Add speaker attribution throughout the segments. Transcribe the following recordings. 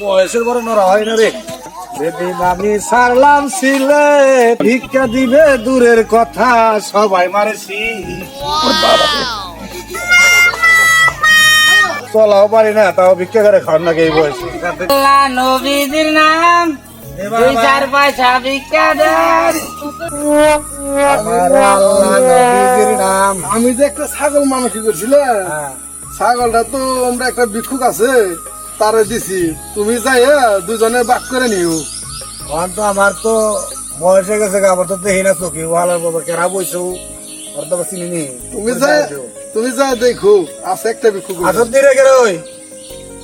Speaker 1: বয়সের বড় নরা হয় না রে। যেদিন আমি সারলাম ছিলে ভিক্ষা দিবে দূরের কথা সবাই মারেছি চলাও পারি না তাও ভিক্ষা করে খাওয়ার নাকি এই বয়সে।
Speaker 2: নাম দুই চার পয়সা ভিক্ষা দেন।
Speaker 1: নাম।
Speaker 3: আমি যে একটা ছাগল মানুষ করছিলাম
Speaker 1: হ্যাঁ।
Speaker 3: ছাগলটা তো আমরা একটা ভিক্ষুক আছে তারে দিছি তুমি যাই দুজনে বাক করে নিও।
Speaker 1: এখন তো আমার তো বয়স হয়ে গেছে আমার তো দেখি না চোখি। ওয়ালার বাবা কেরা বইছো? ওর তো চিনি নি
Speaker 3: তুমি যাই তুমি যাই দেখো আছে একটা ভিক্ষুক
Speaker 1: আসর দিয়ে রেখে রই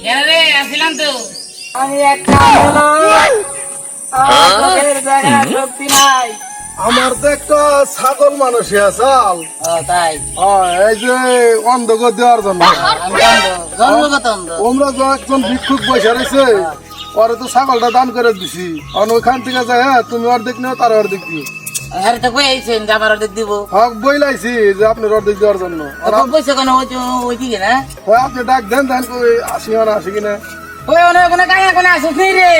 Speaker 2: কেন রে আসিলাম তো। আমি একটা দেখার শক্তি নাই।
Speaker 3: আমার তো একটা ছাগল মানুষ
Speaker 2: আছে তাই?
Speaker 3: এই যে অন্ধক দেওয়ার জন্য। আমরা যে একজন ভিক্ষুক পয়সা রয়েছে পরে তো ছাগলটা দান করে দিছি। আর ওইখান থেকে যায় হ্যাঁ তুমি অর্ধেক নিও তার অর্ধেক দিও।
Speaker 2: কেন
Speaker 3: আপনি ডাক দেন আসি না আসি কিনা।
Speaker 2: কোনো কোনো আসিস রে?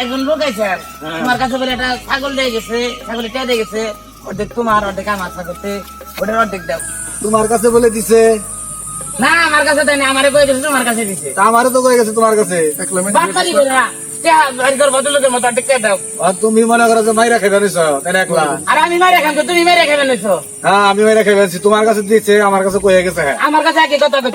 Speaker 2: একজন লোক আছে তোমার কাছে বলে একটা ছাগল দিয়ে গেছে ছাগল দিয়ে গেছে অর্ধেক তোমার অর্ধেক আমার ছাগলতে ওটার অর্ধেক দাও
Speaker 1: তোমার কাছে বলে দিছে।
Speaker 2: না আমার কাছে দেয় না আমারে কয়ে গেছে তোমার কাছে দিছে।
Speaker 1: তা আমারও তো কয়ে গেছে তোমার কাছে। তুমি মনে করো যে মাইরা খেয়ে নিছ একলা?
Speaker 2: আর আমি মেরে খান তুমি মেরে খাবেন নিছো
Speaker 1: হ্যাঁ আমি মাইরা ফেলছি তোমার কাছে দিয়েছে আমার কাছে কয়ে গেছে হ্যাঁ।
Speaker 2: আমার কাছে একই কথা আমি